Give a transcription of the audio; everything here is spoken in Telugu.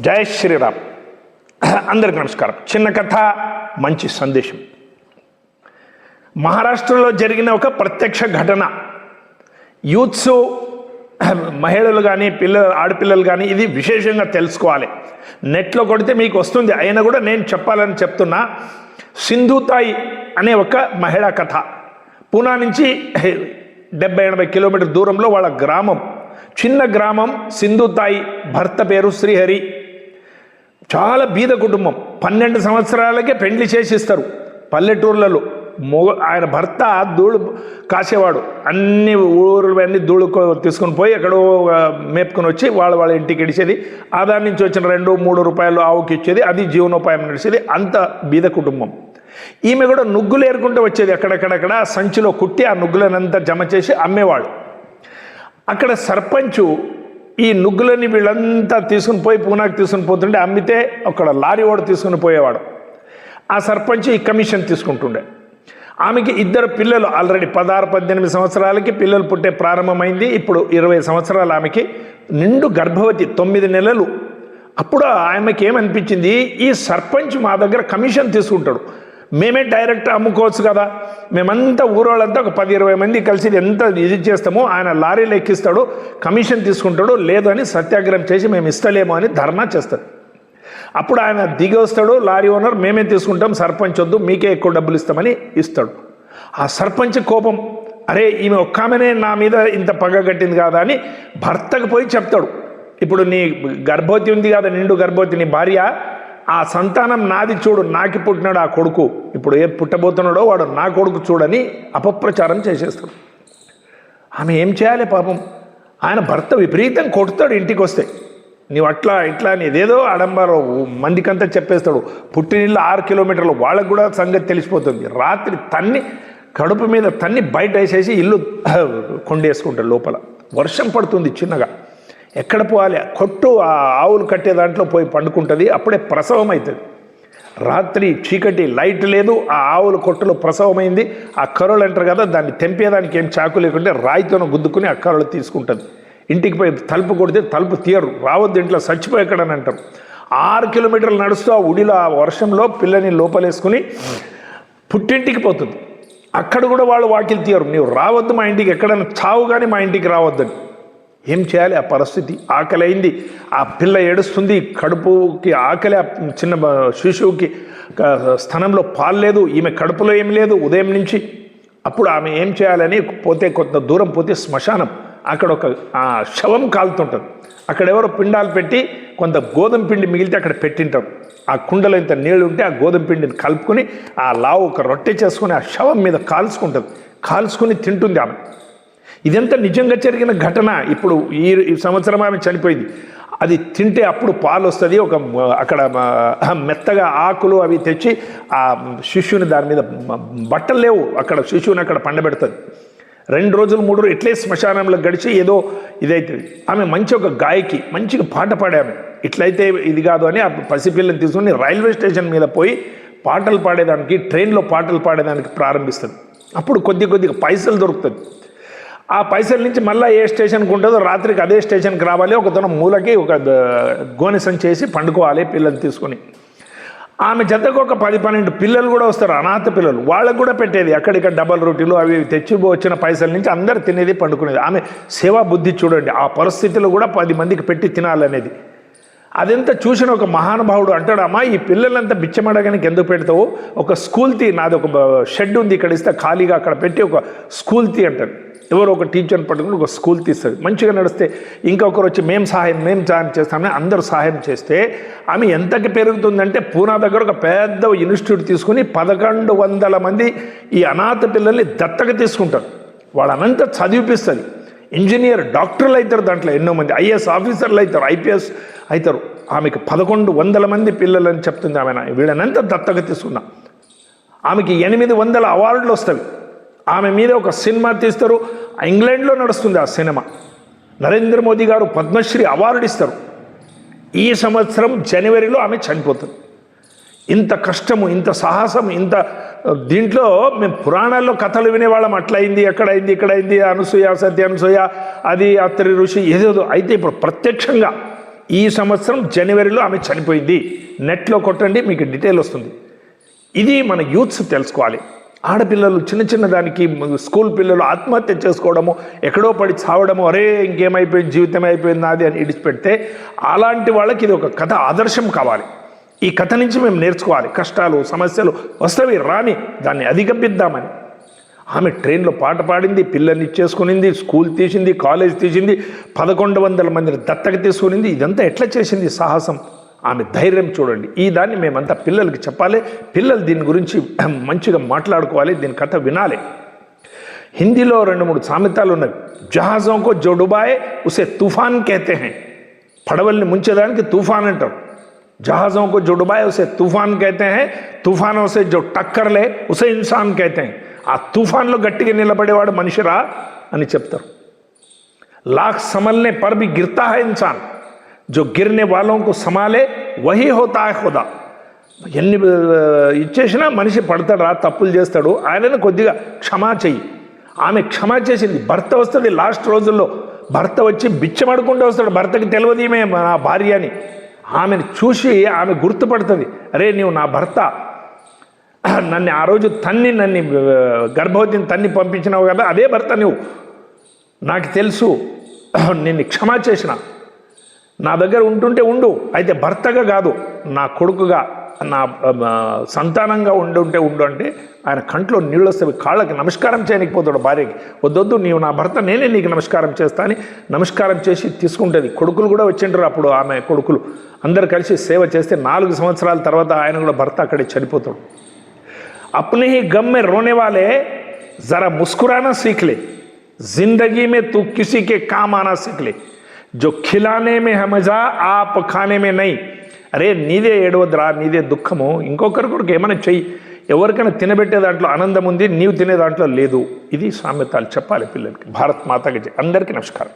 జై శ్రీరామ్. అందరికి నమస్కారం. చిన్న కథ మంచి సందేశం. మహారాష్ట్రలో జరిగిన ఒక ప్రత్యక్ష ఘటన. యూత్స్ మహిళలు కానీ పిల్లలు ఆడపిల్లలు కానీ ఇది విశేషంగా తెలుసుకోవాలి. నెట్లో కొడితే మీకు వస్తుంది. అయినా కూడా నేను చెప్పాలని చెప్తున్నా. సింధుతాయి అనే ఒక మహిళా కథ. పూనా నుంచి డెబ్బై ఎనభై కిలోమీటర్ దూరంలో వాళ్ళ గ్రామం. చిన్న గ్రామం సింధుతాయి భర్త పేరు శ్రీహరి. చాలా బీద కుటుంబం. పన్నెండు సంవత్సరాలకే పెండ్లి చేసిస్తారు పల్లెటూర్లలో. మొగ ఆయన భర్త ధూళు కాసేవాడు. అన్ని ఊరు అన్ని ధూళి తీసుకొని పోయి ఎక్కడో మేపుకొని వచ్చి వాళ్ళ వాళ్ళ ఇంటికి ఇడిచేది. ఆదాయం నుంచి వచ్చిన రెండు మూడు రూపాయలు ఆవుకి ఇచ్చేది. అది జీవనోపాయం నడిచేది. అంత బీద కుటుంబం. ఈమె కూడా నుగ్గులు ఏరుకుంటూ వచ్చేది అక్కడక్కడక్కడ సంచిలో కుట్టి ఆ నుగ్గులనంతా జమ చేసి అమ్మేవాడు అక్కడ సర్పంచు ఈ నుగ్గులని వీళ్ళంతా తీసుకుని పోయి పూనాకి తీసుకుని పోతుంటే అమ్మితే అక్కడ లారీ వాడు తీసుకుని పోయేవాడు. ఆ సర్పంచ్ ఈ కమిషన్ తీసుకుంటుండే. ఆమెకి ఇద్దరు పిల్లలు ఆల్రెడీ పదహారు పద్దెనిమిది సంవత్సరాలకి పిల్లలు పుట్టే ప్రారంభమైంది. ఇప్పుడు ఇరవై సంవత్సరాలు ఆమెకి నిండు గర్భవతి తొమ్మిది నెలలు. అప్పుడు ఆమెకి ఏమనిపించింది ఈ సర్పంచ్ మా దగ్గర కమిషన్ తీసుకుంటాడు. మేమే డైరెక్ట్ అమ్ముకోవచ్చు కదా. మేమంతా ఊరోళ్ళంతా ఒక పది ఇరవై మంది కలిసి ఎంత ఇది చేస్తామో ఆయన లారీలు ఎక్కిస్తాడు కమిషన్ తీసుకుంటాడు లేదు అని సత్యాగ్రహం చేసి మేము ఇస్తలేము అని ధర్నా చేస్తాడు అప్పుడు ఆయన దిగి వస్తాడు లారీ ఓనర్ మేమే తీసుకుంటాం సర్పంచ్ వద్దు మీకే ఎక్కువ డబ్బులు ఇస్తామని ఇస్తాడు. ఆ సర్పంచ్ కోపం అరే ఈమె ఒక్క ఆమెనే నా మీద ఇంత పగ కట్టింది కాదా అని భర్తకు పోయి చెప్తాడు. ఇప్పుడు నీ గర్భవతి ఉంది కదా నిండు గర్భవతి నీ భార్య ఆ సంతానం నాది చూడు నాకి పుట్టినాడు ఆ కొడుకు. ఇప్పుడు ఏ పుట్టబోతున్నాడో వాడు నా కొడుకు చూడని అపప్రచారం చేసేస్తాడు. ఆమె ఏం చేయాలి పాపం? ఆయన భర్త విపరీతం కొడతాడు ఇంటికి వస్తే నీవు అట్లా ఇట్లా నీదేదో ఏదేదో ఆడంబరం మందికంతా చెప్పేస్తాడు. పుట్టినిల్లు ఆరు కిలోమీటర్లు వాళ్ళకు కూడా సంగతి తెలిసిపోతుంది. రాత్రి తన్ని కడుపు మీద తన్ని బయట వేసేసి ఇల్లు కొండేసుకుంటాడు లోపల. వర్షం పడుతుంది చిన్నగా. ఎక్కడ పోవాలి? కొట్టు ఆ ఆవులు కట్టే దాంట్లో పోయి పండుకుంటుంది. అప్పుడే ప్రసవం అవుతుంది రాత్రి చీకటి లైట్ లేదు. ఆ ఆవుల కొట్టులో ప్రసవమైంది. ఆ కర్రలు అంటారు కదా దాన్ని తెంపేదానికి ఏం చాకు లేకుంటే రాయితోన గుద్దుకుని ఆ కర్రలు తీసుకుంటుంది. ఇంటికి పోయి తలుపు కొడితే తలుపు తీయరు. రావద్దు ఇంట్లో చచ్చిపోయక్కడని అంటారు. ఆరు కిలోమీటర్లు నడుస్తూ ఆ ఉడిలో ఆ వర్షంలో పిల్లని లోపలేసుకుని పుట్టింటికి పోతుంది. అక్కడ కూడా వాళ్ళు వాకిలు తీయరు. నీవు రావద్దు మా ఇంటికి. ఎక్కడైనా చావు కానీ మా ఇంటికి రావద్దని. ఏం చేయాలి? ఆ పరిస్థితి ఆకలి అయింది ఆ పిల్ల ఏడుస్తుంది కడుపుకి ఆకలి ఆ చిన్న శిశువుకి క- స్థనంలో పాలు లేదు ఈమె కడుపులో ఏం లేదు ఉదయం నుంచి. అప్పుడు ఆమె ఏం చేయాలని పోతే కొంత దూరం పోతే శ్మశానం. అక్కడ ఒక శవం కాలుతుంటుంది. అక్కడ ఎవరో పిండాలు పెట్టి కొంత గోధుమ పిండి మిగిలితే అక్కడ పెట్టింటారు. ఆ కుండలో ఇంత నీళ్ళు ఉంటే ఆ గోధుమ పిండిని కలుపుకొని ఆ లావు ఒక రొట్టె చేసుకొని ఆ శవం మీద కాల్చుకుంటుంది. కాల్చుకొని తింటుంది ఆమె. ఇదంతా నిజంగా జరిగిన ఘటన. ఇప్పుడు ఈ సంవత్సరం ఆమె చనిపోయింది. అది తింటే అప్పుడు పాలు వస్తుంది ఒక అక్కడ మెత్తగా ఆకులు అవి తెచ్చి ఆ శిష్యుని దాని మీద బట్టలు లేవు. అక్కడ శిష్యుని అక్కడ పండబెడుతుంది. రెండు రోజులు మూడు రోజులు ఇట్లే శ్మశానంలో గడిచి ఏదో ఇదైతుంది. ఆమె మంచి ఒక గాయకి మంచిగా పాట పాడాము. ఇట్లయితే ఇది కాదు అని ఆ పసిపిల్లని తీసుకొని రైల్వే స్టేషన్ మీద పోయి పాటలు పాడేదానికి ట్రైన్లో పాటలు పాడేదానికి ప్రారంభిస్తుంది. అప్పుడు కొద్ది కొద్దిగా పైసలు దొరుకుతుంది. ఆ పైసల నుంచి మళ్ళీ ఏ స్టేషన్కి ఉంటుందో రాత్రికి అదే స్టేషన్కి రావాలి. ఒక తన మూలకి ఒక గోనిసం చేసి పండుకోవాలి పిల్లల్ని తీసుకొని. ఆమె జతకు ఒక పది పన్నెండు పిల్లలు కూడా వస్తారు అనాథ పిల్లలు. వాళ్ళకు కూడా పెట్టేది అక్కడిక్కడ డబల్ రొట్టెలు అవి తెచ్చి వచ్చిన పైసల నుంచి అందరు తినేది పండుకునేది. ఆమె సేవా బుద్ధి చూడండి ఆ పరిస్థితిలో కూడా పది మందికి పెట్టి తినాలనేది. అదంతా చూసిన ఒక మహానుభావుడు అంటాడు అమ్మా ఈ పిల్లలంతా బిచ్చమడగానికి ఎందుకు పెడతావు? ఒక స్కూల్ తీ నాది ఒక షెడ్ ఉంది ఇక్కడ ఇస్తే ఖాళీగా అక్కడ పెట్టి ఒక స్కూల్ తీ అంటాడు. ఎవరో ఒక టీచర్ని పట్టుకుని ఒక స్కూల్ తీస్తుంది మంచిగా నడిస్తే ఇంకొకరు వచ్చి మేము సహాయం మేము సహాయం చేస్తామని అందరూ సహాయం చేస్తే ఆమె ఎంతకి పెరుగుతుందంటే పూనా దగ్గర ఒక పెద్ద ఇన్స్టిట్యూట్ తీసుకుని పదకొండు వందల మంది ఈ అనాథ పిల్లల్ని దత్తగా తీసుకుంటారు. వాళ్ళనంతా చదివిపిస్తుంది. ఇంజనీర్ డాక్టర్లు అవుతారు దాంట్లో ఎన్నో మంది ఐఏఎస్ ఆఫీసర్లు అవుతారు ఐపీఎస్ అవుతారు. ఆమెకు పదకొండు వందల మంది పిల్లలని చెప్తుంది ఆమె వీళ్ళనంతా దత్తగా తీసుకున్నా. ఆమెకి ఎనిమిది వందల అవార్డులు వస్తాయి ఆమె మీద ఒక సినిమా తీస్తారు. ఇంగ్లాండ్లో నడుస్తుంది ఆ సినిమా. నరేంద్ర మోదీ గారు పద్మశ్రీ అవార్డు ఇస్తారు. ఈ సంవత్సరం జనవరిలో ఆమె చనిపోతుంది. ఇంత కష్టము ఇంత సాహసం ఇంత దీంట్లో మేము పురాణాల్లో కథలు వినేవాళ్ళం. అట్లయింది ఎక్కడైంది ఇక్కడైంది అనసూయ సత్య అనసూయ అది అత్రి ఋషి ఏదేదో అయితే ఇప్పుడు ప్రత్యక్షంగా ఈ సంవత్సరం జనవరిలో ఆమె చనిపోయింది. నెట్లో కొట్టండి మీకు డీటెయిల్ వస్తుంది. ఇది మన యూత్స్ తెలుసుకోవాలి. ఆడపిల్లలు చిన్న చిన్న దానికి స్కూల్ పిల్లలు ఆత్మహత్య చేసుకోవడము ఎక్కడో పడి చావడము అరే ఇంకేమైపోయింది జీవితం అయిపోయింది నాది అని ఇడిచిపెడితే అలాంటి వాళ్ళకి ఇది ఒక కథ ఆదర్శం కావాలి. ఈ కథ నుంచి మేము నేర్చుకోవాలి. కష్టాలు సమస్యలు వస్తవి రాని దాన్ని అధిగమిద్దామని. ఆమె ట్రైన్లో పాట పాడింది పిల్లల్ని ఇచ్చేసుకునింది స్కూల్ తీసింది కాలేజ్ తీసింది పదకొండు వందల మందిని దత్తక తీసుకునింది ఇదంతా ఎట్లా చేసింది సాహసం? ఆమె ధైర్యం చూడండి ఈ దాన్ని మేమంతా పిల్లలకి చెప్పాలి పిల్లలు దీని గురించి మంచిగా మాట్లాడుకోవాలి దీని కథ వినాలి హిందీలో రెండు మూడు సామెతాలు ఉన్నవి జహాజంకో జో డుబాయే ఉసే తుఫాన్ కేతే హై పడవల్ని ముంచేదానికి తుఫాన్ అంటారు जहाज़ों को जो डुबाए उसे तूफान कहते हैं तूफानों से जो टक्कर ले उसे इंसान कहते हैं ఆ తుఫాన్లో గట్టిగా నిలబడేవాడు మనిషిరా అని చెప్తారు लाख संभलने पर भी गिरता है इंसान जो गिरने वालों को संभाले वही होता है खुदा ఎన్ని ఆ, ఇచ్చేసినా మనిషి పడతాడు రా తప్పులు చేస్తాడు ఆయనను కొద్దిగా క్షమా చెయ్యి ఆమె క్షమా చేసింది భర్త వస్తుంది లాస్ట్ రోజుల్లో భర్త వచ్చి బిచ్చమడుకుంటూ వస్తాడు భర్తకి తెలియదు ఈమె నా భార్య అని ఆమెను చూసి ఆమె గుర్తుపడుతుంది అరే నీవు నా భర్త నన్ను ఆ రోజు తన్ని నన్ను ఆ, గర్భవతిని తన్ని పంపించినావు కదా అదే భర్త నువ్వు నాకు తెలుసు నిన్ను క్షమా చేసిన నా దగ్గర ఉంటుంటే ఉండు అయితే భర్తగా కాదు నా కొడుకుగా నా సంతానంగా ఉండుంటే ఉండు అంటే ఆయన కంట్లో నీళ్ళు వస్తే కాళ్ళకి నమస్కారం చేయనికపోతాడు భార్యకి. వద్దొద్దు నీవు నా భర్త నేనే నీకు నమస్కారం చేస్తా అని నమస్కారం చేసి తీసుకుంటుంది. కొడుకులు కూడా వచ్చింటారు అప్పుడు ఆమె కొడుకులు. అందరు కలిసి సేవ చేస్తే నాలుగు సంవత్సరాల తర్వాత ఆయన కూడా భర్త అక్కడే చనిపోతాడు. అప్నే గమ్మె రోనే వాళ్ళే జరా ముస్కురానా సీఖలే జిందగీ మే తూ కిసీకే కామ్ సీఖలే जो खिलाने में है मजा आप खाने में नहीं అరే నీదే ఏడవద్దురా నీదే దుఃఖము ఇంకొకరి కొరకు ఏమైనా చెయ్యి ఎవరికైనా తినబెట్టే దాంట్లో ఆనందం ఉంది నీవు తినే దాంట్లో లేదు ఇది సామెతాలు చెప్పాలి పిల్లలకి భారత్ మాతకి జై. అందరికీ నమస్కారం